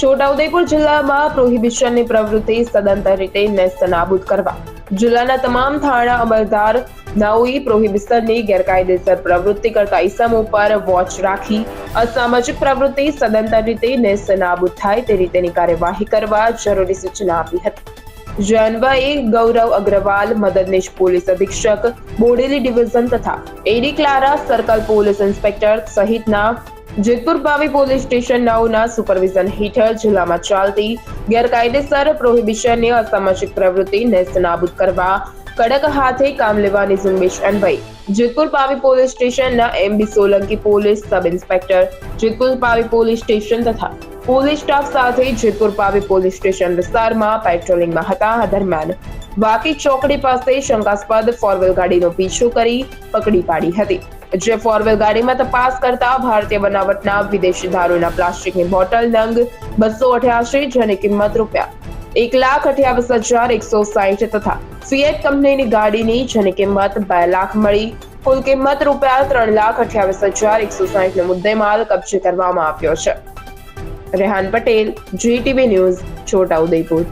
છોટાઉદેપુર જિલ્લામાં પ્રોહિબિશનની પ્રવૃત્તિ સદંતર રીતે નેસ્તનાબૂદ કરવા. જિલ્લાના તમામ થાણા અમલદાર નાઓએ પ્રોહિબિશનની ગેરકાયદેસર પ્રવૃત્તિ કરતા ઇસમો પર વોચ રાખી અસામાજિક પ્રવૃત્તિ સદંતર રીતે નેસ્તનાબૂદ થાય તે રીતેની કાર્યવાહી કરવા જરૂરી સૂચના આપી હતી. જે અન્વયે ગૌરવ અગ્રવાલ મદદનીશ પોલીસ અધિક્ષક, બોડેલી ડિવિઝન તથા એડી ક્લારા, સર્કલ પોલીસ ઇન્સ્પેક્ટર સહિતના જેતપુર ભાવી પોલીસ સ્ટેશન નવના સુપરવિઝન હેઠળ જિલ્લામાં ચાલતી ગેરકાયદેસર પ્રોહિબિશનની અસામાજિક પ્રવૃત્તિ નેસ્તનાબૂદ કરવા કડક હાથે કામ લેવાની ઝુંબેશ જેતપુર પાવી પોલીસ સ્ટેશનના MB Solanki police sub inspector, Jetpur Pavi police station તથા પોલીસ સ્ટાફ સાથે જેતપુર પાવી પોલીસ સ્ટેશન વિસ્તારમાં પેટ્રોલિંગમાં હતા. દરમિયાન વાકી ચોકડી પાસે શંકાસ્પદ ફોરવેલ ગાડીનો પીછો કરી પકડી પાડી હતી. જે ફોરવેલ ગાડીમાં તપાસ કરતા ભારતીય બનાવટના વિદેશી દારૂના પ્લાસ્ટિકની બોટલ નંગ બસો અઠ્યાસી જેની કિંમત રૂપિયા એક લાખ અઠ્યાવીસ હજાર એકસો સાહીઠ તથા ફિએટ કંપનીની ગાડીની જેની કિંમત બે લાખ મળી. કુલ કિંમત રૂપિયા ત્રણ લાખ અઠ્યાવીસ હજાર એકસો સાહીઠ નો મુદ્દેમાલ કબજે કરવામાં આવ્યો છે. Rehan Patel GTV News Chhota Udepur